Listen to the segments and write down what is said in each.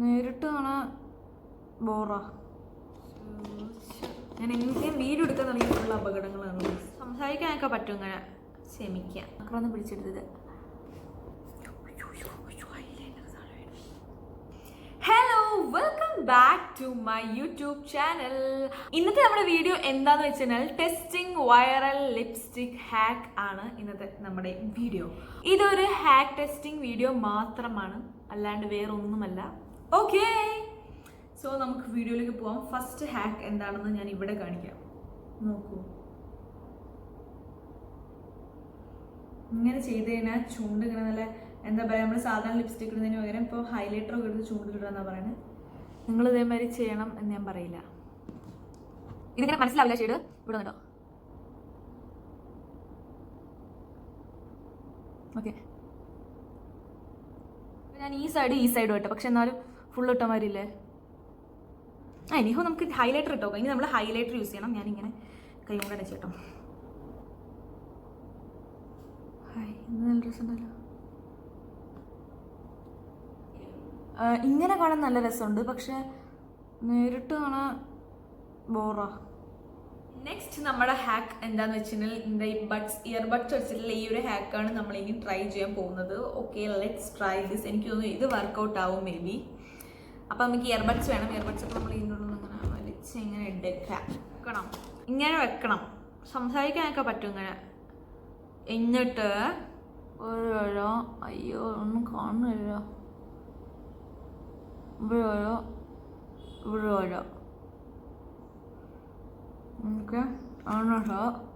നേരിട്ട് കാണാൻ ബോറാ. ഞാൻ എങ്ങനെയും വീഡിയോ എടുക്കാൻ തുടങ്ങിയിട്ടുള്ള അപകടങ്ങളാണ്. സംസാരിക്കാനൊക്കെ പറ്റും ഇങ്ങനെ. ക്ഷമിക്കാം. മക്കളൊന്ന് പിടിച്ചെടുത്തത്. Hello welcome back to my YouTube channel ഇന്നത്തെ നമ്മുടെ വീഡിയോ എന്താന്ന് കഴിഞ്ഞാൽ ടെസ്റ്റിംഗ് വൈറൽ ലിപ്സ്റ്റിക് ഹാക്ക് ആണ് ഇന്നത്തെ നമ്മുടെ വീഡിയോ. ഇതൊരു ഹാക്ക് ടെസ്റ്റിംഗ് വീഡിയോ മാത്രമാണ്. അല്ലാണ്ട് വേറെ ഒന്നുമല്ല ഓക്കേ സോ നമുക്ക് വീഡിയോയിലേക്ക് പോവാം. ഫസ്റ്റ് ഹാക്ക് എന്താണെന്ന് ഞാൻ ഇവിടെ കാണിക്കാം. നോക്കൂ. ഇങ്ങനെ ചെയ്ത് കഴിഞ്ഞാൽ ചൂണ്ട് ഇങ്ങനെ നല്ല എന്താ പറയുക നമ്മൾ സാധാരണ ലിപ്സ്റ്റിക് ഇടുന്നതിന് പകരം ഇപ്പോൾ ഹൈലൈറ്റർ ഒക്കെ എടുത്ത് ചൂണ്ട് ഇടുക എന്നാണ് പറയുന്നത് നിങ്ങൾ ഇതേമാതിരി ചെയ്യണം എന്ന് ഞാൻ പറയില്ല. ഇതിങ്ങനെ മനസ്സിലാവില്ല ഷെയ്ഡ് ഇവിടെ നിന്നോ ഓക്കെ ഞാൻ ഈ സൈഡ് ഈ സൈഡ് ഇട്ടെ പക്ഷെ എന്നാലും ഫുൾ ഇട്ട മാതിരി ആ ഇനിയോ നമുക്ക് ഹൈലൈറ്റർ ഇട്ടോ? ഇനി നമ്മൾ ഹൈലൈറ്റർ യൂസ് ചെയ്യണം. ഞാനിങ്ങനെ കൈ കൊണ്ട് അടച്ചു കേട്ടോ. നല്ല രസമുണ്ടല്ലോ. ഇങ്ങനെ കാണാൻ നല്ല രസമുണ്ട്. പക്ഷെ നേരിട്ട് കാണാൻ ബോറാ നെക്സ്റ്റ് നമ്മുടെ ഹാക്ക് എന്താന്ന് വെച്ചിട്ടുണ്ടെങ്കിൽ എന്താ ഈ ബഡ്സ് ഇയർ ബഡ്സ് വെച്ചിട്ടുള്ള ഈ ഒരു ഹാക്കാണ് നമ്മളിനി ട്രൈ ചെയ്യാൻ പോകുന്നത്. ഓക്കെ ലെറ്റ്സ് ട്രൈ ദിസ് എനിക്ക് തോന്നുന്നു ഇത് വർക്കൗട്ട് ആവും മേ ബി അപ്പം നമുക്ക് ഇയർബഡ്സ് വേണം. ഇയർബഡ്സ് ഒക്കെ നമ്മൾ ഇതിന്റെ ഉള്ളിൽ ഇങ്ങനെ വലിച്ച് ഇങ്ങനെ എടുക്കാം. വെക്കണം. ഇങ്ങനെ വെക്കണം. സംസാരിക്കാനൊക്കെ പറ്റും ഇങ്ങനെ. എന്നിട്ട് ഓരോരോ അയ്യോ ഒന്നും കാണുന്നില്ല. ഇവിടെ ഓരോ ഇവിടെ ഓരോ ഓക്കെ. എന്നിട്ട്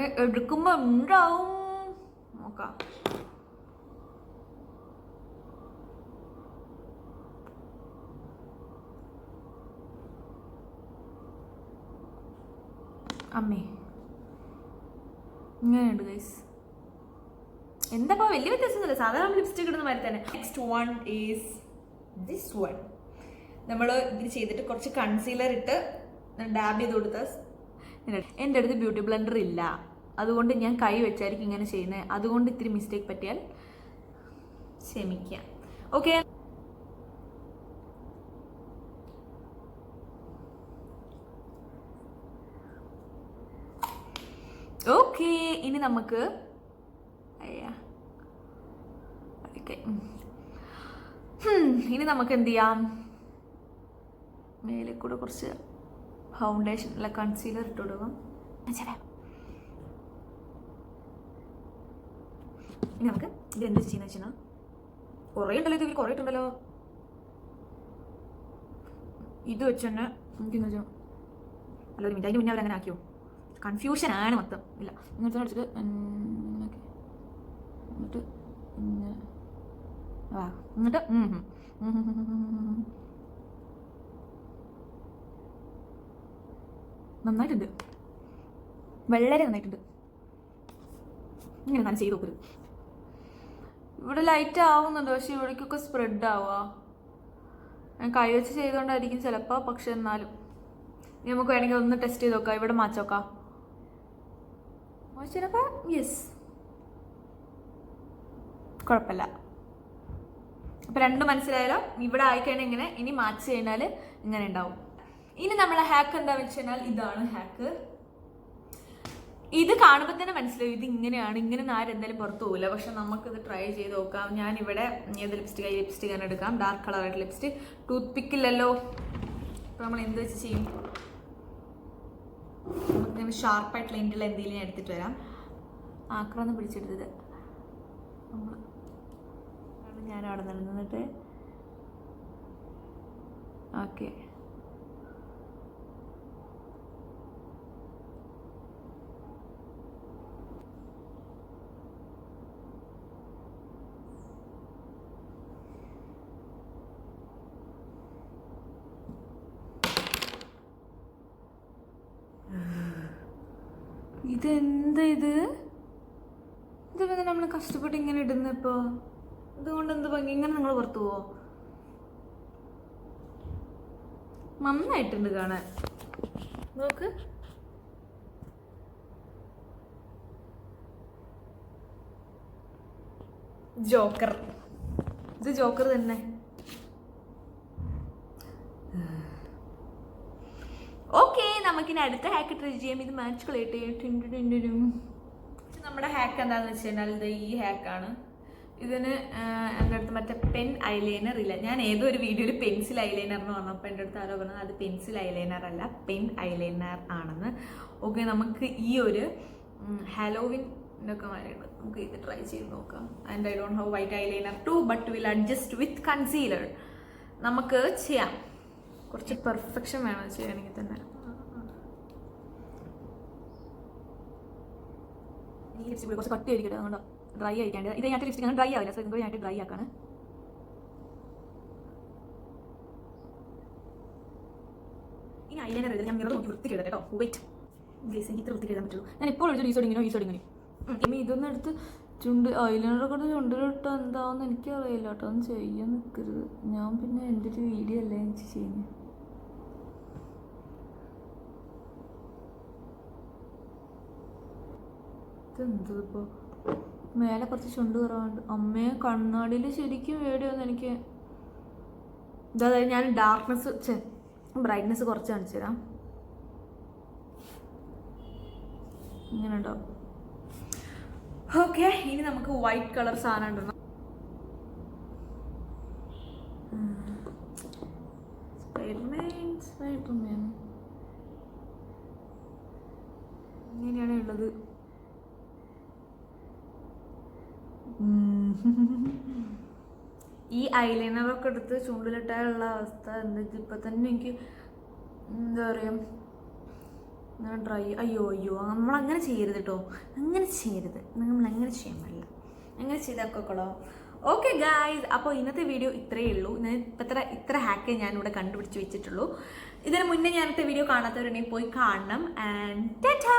എടുക്കുമ്പോ ഉണ്ടാവും നോക്കാം. അമ്മേ. ഇങ്ങനെയുണ്ട് ഗൈസ് എന്താ വലിയ വ്യത്യാസമൊന്നുമില്ല. സാധാരണ ലിപ്സ്റ്റിക് ഇടുന്ന മാതിരി തന്നെ. Next one is this one നമ്മൾ ഇത് ചെയ്തിട്ട് കുറച്ച് കൺസീലർ ഇട്ട് ഡാബ് ചെയ്ത് കൊടുത്ത എന്റെ അടുത്ത് ബ്യൂട്ടി ബ്ലെൻഡർ ഇല്ല. അതുകൊണ്ട് ഞാൻ കൈ വെച്ചായിരിക്കും ഇങ്ങനെ ചെയ്യുന്നത് അതുകൊണ്ട് ഇത്തിരി മിസ്റ്റേക്ക് പറ്റിയാൽ ക്ഷമിക്കാം. ഓക്കെ ഓക്കെ ഇനി നമുക്ക് ഇനി നമുക്ക് എന്ത് ചെയ്യാം? മേലെ കൂടെ കുറച്ച് ഫൗണ്ടേഷൻ അല്ല കൺസീലർ ഇട്ട് കൊടുക്കും. നമുക്ക് ഇത് എന്ത് ചെയ്യുന്ന വെച്ചാൽ കുറേ ഉണ്ടല്ലോ ഇതിൽ കുറേ ഉണ്ടല്ലോ. ഇത് വെച്ച് തന്നെ എനിക്കെന്ന് വെച്ചാൽ അല്ല ഒരു മിനിറ്റ് അതിന് മുന്നേ അവരങ്ങനെ ആക്കിയോ? കൺഫ്യൂഷൻ ആണ് മൊത്തം. ഇല്ല. ഇങ്ങനത്തെ അടിച്ചിട്ട് എന്നിട്ട് എന്നിട്ട് നന്നായിട്ടുണ്ട്. വളരെ നന്നായിട്ടുണ്ട്. ഇങ്ങനെ ഞാൻ ചെയ്ത് നോക്കരുത്. ഇവിടെ ലൈറ്റ് ആവുന്നുണ്ട് പക്ഷെ ഇവിടേക്കൊക്കെ സ്പ്രെഡ് ആവുക കൈ വെച്ച് ചെയ്തുകൊണ്ടായിരിക്കും ചിലപ്പോൾ പക്ഷെ എന്നാലും. നമുക്ക് വേണമെങ്കിൽ ഒന്ന് ടെസ്റ്റ് ചെയ്ത് നോക്കാം. ഇവിടെ മാച്ചോക്കാം ചിലപ്പോൾ യെസ് കുഴപ്പമില്ല. അപ്പോൾ രണ്ടും മനസ്സിലായാലോ? ഇവിടെ ആയിക്കഴിഞ്ഞാൽ ഇങ്ങനെ ഇനി മാച്ച് കഴിഞ്ഞാൽ ഇങ്ങനെ ഉണ്ടാവും. ഇനി നമ്മളെ ഹാക്ക് എന്താ വെച്ച് കഴിഞ്ഞാൽ ഇതാണ് ഹാക്ക് ഇത് കാണുമ്പോൾ തന്നെ മനസ്സിലാവും ഇത് ഇങ്ങനെയാണ് ഇങ്ങനെ ആരെന്തായാലും പുറത്തു പോകില്ല പക്ഷെ നമുക്കിത് ട്രൈ ചെയ്ത് നോക്കാം. ഞാൻ ഇവിടെ ഏത് ലിപ്സ്റ്റിക് ഈ ലിപ്സ്റ്റിക് തന്നെ എടുക്കാം. ഡാർക്ക് കളറായിട്ട് ലിപ്സ്റ്റിക് ടൂത്ത് പിക്കില്ലല്ലോ അപ്പോൾ നമ്മൾ എന്ത് വെച്ച് ചെയ്യും? നമുക്കിങ്ങനെ ഷാർപ്പായിട്ടുള്ള എന്റെ എന്തെങ്കിലും ഞാൻ എടുത്തിട്ട് വരാം. ആക്രന്ന് പിടിച്ചെടുത്തത്. ഞാൻ അവിടെ നിന്നിട്ട് ഓക്കെ ഇതെന്ത് ഇത്? ഇത് നമ്മൾ കഷ്ടപ്പെട്ട് ഇങ്ങനെ ഇടുന്ന ഇപ്പോ? ഇതുകൊണ്ട് എന്ത് ഭംഗി? ഇങ്ങനെ നിങ്ങൾ പുറത്തു പോവോ? നന്നായിട്ടുണ്ട് കാണാൻ. നോക്ക്. ജോക്കർ. ഇത് ജോക്കർ തന്നെ. നമുക്കിനി അടുത്ത ഹാക്ക് ട്രൈ ചെയ്യാം. ഇത് മാച്ച് കളയട്ടെ നമ്മുടെ ഹാക്ക് എന്താണെന്ന് വെച്ച് കഴിഞ്ഞാൽ ഇത് ഈ ഹാക്കാണ് ഇതിന് എന്റെ അടുത്ത് മറ്റേ പെൻ ഐലൈനർ ഇല്ല. ഞാൻ ഏതോ ഒരു വീഡിയോയിൽ പെൻസിൽ ഐലൈനർ എന്ന് പറഞ്ഞപ്പോൾ എന്റെ അടുത്ത് ആരോ പറഞ്ഞത് അത് പെൻസിൽ ഐലൈനർ അല്ല പെൻ ഐലൈനർ ആണെന്ന്. ഓക്കെ നമുക്ക് ഈ ഒരു ഹാലോവിൻ ഒക്കെ വരെയുണ്ട് നമുക്ക് ഇത് ട്രൈ ചെയ്ത് നോക്കാം. And I don't have white eyeliner too but will adjust with concealer നമുക്ക് ചെയ്യാം. കുറച്ച് പെർഫെക്ഷൻ വേണം ചെയ്യണമെങ്കിൽ തന്നെ. ലിപ്സ്റ്റിക് കുറച്ച് കട്ടി ആയിരിക്കട്ടെ അതുകൊണ്ട് ഡ്രൈ ആയിരിക്കാണ്ട് ഇത് ഞാൻ ലിപ്സ്റ്റിക് ഡ്രൈ ആവില്ല. സോ ഇതും കൂടി ഞാൻ ഡ്രൈ ആക്കാണ്. ഇനി ഐലൈനർ എഴുതി ഞാൻ മിറർ നോക്കി വൃത്തി എഴുതട്ടെ കേട്ടോ. വെയിറ്റ് ഗേസ് എനിക്ക് ഇത്ര വൃത്തിക്ക് എഴുതാൻ പറ്റുള്ളൂ. ഞാൻ ഇപ്പോൾ ഒരു ഈസോട് ഇങ്ങനെ ഈസോട് ഇങ്ങനെ. ഇനി ഇതൊന്നും എടുത്ത് ചുണ്ട് ഐലൈനർ കൊണ്ട് ചുണ്ടിലിട്ട് എന്താണെന്ന് എനിക്കറിയില്ല കേട്ടോ. ഒന്നും ചെയ്യാൻ നിൽക്കരുത് ഞാൻ പിന്നെ എന്റെ ഒരു വീഡിയോ അല്ലേ എനിക്ക് ചെയ്യുന്നത് ഇതെന്തത് ഇപ്പോൾ മേലെ കുറച്ച് ചുണ്ട് കുറവുണ്ട്. അമ്മയെ കണ്ണാടിയിൽ ശരിക്കും വേടിയൊന്നും എനിക്ക് ഇതായത് ഞാൻ ഡാർക്ക്നെസ് ചെ ബ്രൈറ്റ്നെസ് കുറച്ച് കാണിച്ചു തരാം. ഇങ്ങനെ ഉണ്ടാവും ഓക്കെ ഇനി നമുക്ക് വൈറ്റ് കളർ സാധനം ഉണ്ടോ ഇങ്ങനെയാണ് ഉള്ളത്. ഈ ഐലൈനർ ഒക്കെ എടുത്ത് ചൂണ്ടിലിട്ടാലുള്ള അവസ്ഥ എന്താ? ഇപ്പം തന്നെ എനിക്ക് എന്താ പറയുക ഡ്രൈ അയ്യോ അയ്യോ നമ്മൾ അങ്ങനെ ചെയ്യരുത് കേട്ടോ അങ്ങനെ ചെയ്യരുത്. നമ്മൾ അങ്ങനെ ചെയ്യാൻ പാടില്ല. അങ്ങനെ ചെയ്താക്കൊള്ളോ ഓക്കെ ഗായ്സ്. അപ്പോൾ ഇന്നത്തെ വീഡിയോ ഇത്രയേ ഉള്ളൂ. ഞാൻ ഇത്ര ഇത്ര ഹാക്കേ ഞാനിവിടെ കണ്ടുപിടിച്ച് വെച്ചിട്ടുള്ളൂ. ഇതിന് മുന്നേ ഞാനത്തെ വീഡിയോ കാണാത്തവരുണ്ടെങ്കിൽ പോയി കാണണം. ആൻഡ് ടാറ്റാ